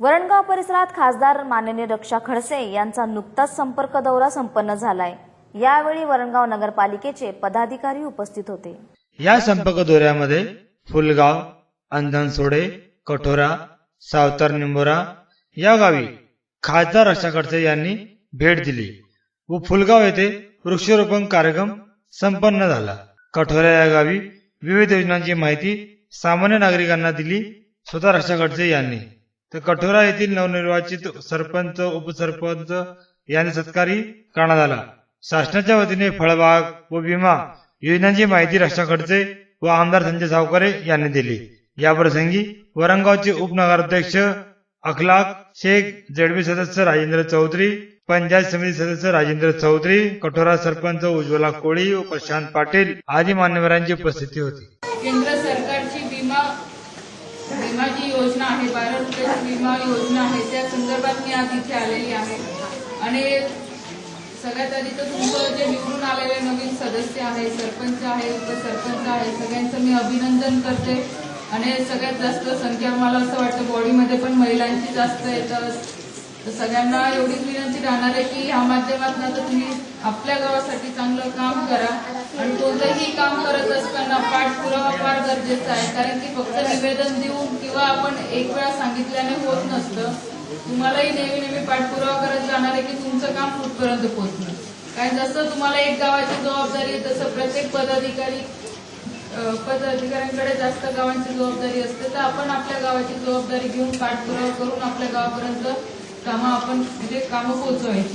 वरणगाव परिसरात खासदार माननीय रक्षा खडसे यांचा नुकताच संपर्क दौरा संपन्न झालाय. यावेळी वरणगाव नगरपालिकेचे पदाधिकारी उपस्थित होते. या संपर्क दौऱ्यामध्ये फुलगाव अंधनसोडे कठोरा सावतर निंबोरा या गावी खासदार रक्षा खडसे यांनी भेट दिली व फुलगाव येथे वृक्षारोपण कार्यक्रम संपन्न झाला. कठोरा या गावी विविध योजनांची माहिती सामान्य नागरिकांना दिली स्वतः रक्षा खडसे यांनी. तर कठोरा येथील नवनिर्वाचित सरपंच उपसरपंच यांनी सत्कारी करण्यात आला. शासनाच्या वतीने फळबाग व विमा योजनांची माहिती रक्षा खडसे व आमदार संजय सावकरे यांनी दिली. या प्रसंगी वरंगावचे उपनगराध्यक्ष अखलाक शेख जेडबी सदस्य राजेंद्र चौधरी पंचायत समिती सदस्य राजेंद्र चौधरी कठोरा सरपंच उज्ज्वला कोळी व प्रशांत पाटील आदी मान्यवरांची उपस्थिती होती. केंद्र सरकारची विमा योजना आहे बारा रुपयाची विमा योजना आहे त्या संदर्भात मी आज इथे आलेली आहे. आणि सगळ्यात आधी तर तुमचं जे निवडून आलेले नवीन सदस्य आहे सरपंच आहे उपसरपंच आहे सगळ्यांचं मी अभिनंदन करते. आणि सगळ्यात जास्त संख्या मला असं वाटतं बॉडीमध्ये पण महिलांची जास्त येतात तर सगळ्यांना एवढीच विनंती राहणार आहे की ह्या माध्यमातून तुम्ही आपल्या गावासाठी चांगलं काम करा. करत असताना पाठपुरावा फार गरजेचा आहे. कारण की फक्त निवेदन देऊन किंवा आपण एक वेळा सांगितल्याने होत नसतं. तुम्हालाही नेहमी नेहमी पाठपुरावा करत जाणार आहे की तुमचं काम कुठपर्यंत पोहोचणं कारण जसं तुम्हाला एक गावाची जबाबदारी आहे तसं प्रत्येक पदाधिकारी पदाधिकाऱ्यांकडे जास्त गावांची जबाबदारी असते. तर आपण आपल्या गावाची जबाबदारी घेऊन पाठपुरावा करून आपल्या गावापर्यंत कामं आपण म्हणजे कामं पोहोचवायची.